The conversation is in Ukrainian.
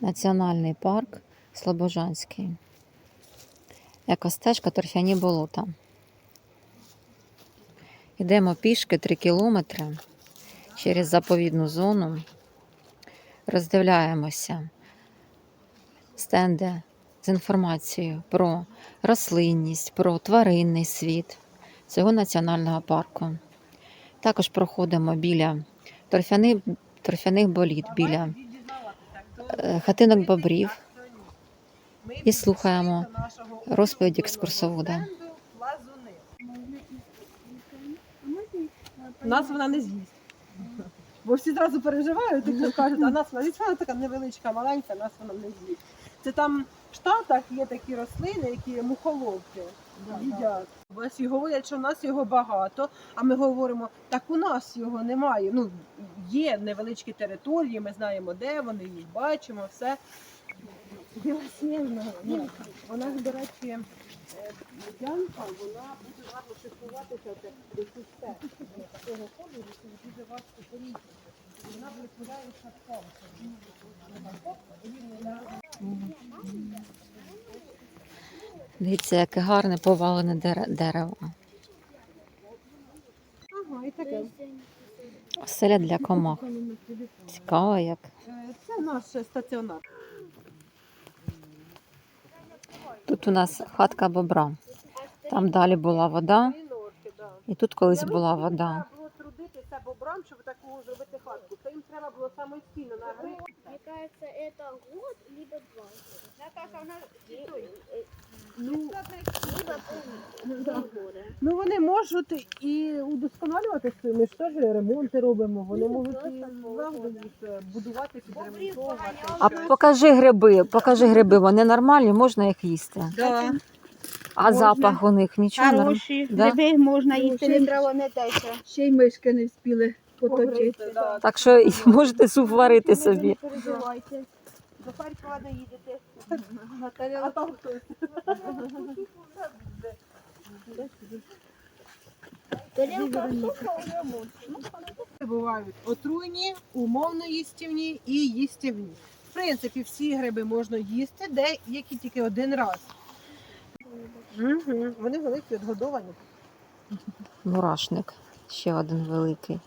Національний парк Слобожанський. Екостежка торфяні болота. Йдемо пішки 3 кілометри через заповідну зону. Роздивляємося стенди з інформацією про рослинність, про тваринний світ цього національного парку. Також проходимо біля торфяних, торфяних боліт, біля хатинок бобрів і слухаємо розповідь екскурсовода. Нас вона не з'їсть. Бо всі одразу переживають, і кажуть, а нас вона вона така невеличка, маленька, нас вона не з'їсть. Це там в Штатах є такі рослини, які мухоловки їдять. Ось і говорять, що в нас його багато, а ми говоримо, так у нас його немає. Ну, є невеличкі території, ми знаємо, де вони, їх бачимо, все. Білосніжна. Ну, вона ж, до речі, е, янка, вона буде гарно шифруватися це десь. Такого кольору, що дуже важко помітити. Вона виглядає шатком. Дивіться, яке гарне повалене дерево. Ага, і таке. Оселя для комах. Цікаво як. Це наш стаціонар. Тут у нас хатка бобра. Там далі була вода, і тут колись була вода. Бобрам, щоб таку зробити хатку. Це їм треба було самостійно на гри. Мне кажется, это год, либо два года. Наташа, вона Ну, либо два года. Ну вони можуть і удосконалювати свої. Ми ж теж ремонти робимо. Вони можуть і завжди їх е, будувати, підремонтовувати. А покажи гриби, покажи гриби, вони нормальні, можна їх їсти. Да. А Можна. запах у них нічого не Хороші, Да? гриби можна їсти, Ще не треба не. Ще й мишки не встигли поточити. Да. Так що і можете суп варити собі. Не переживайте. До Харкова не їдете. Наталя, А там хтось. Бувають отруйні, умовно їстівні і їстівні. В принципі, всі гриби можна їсти, деякі тільки один раз. Угу. Вони великі, відгодовані. Мурашник. Ще один великий.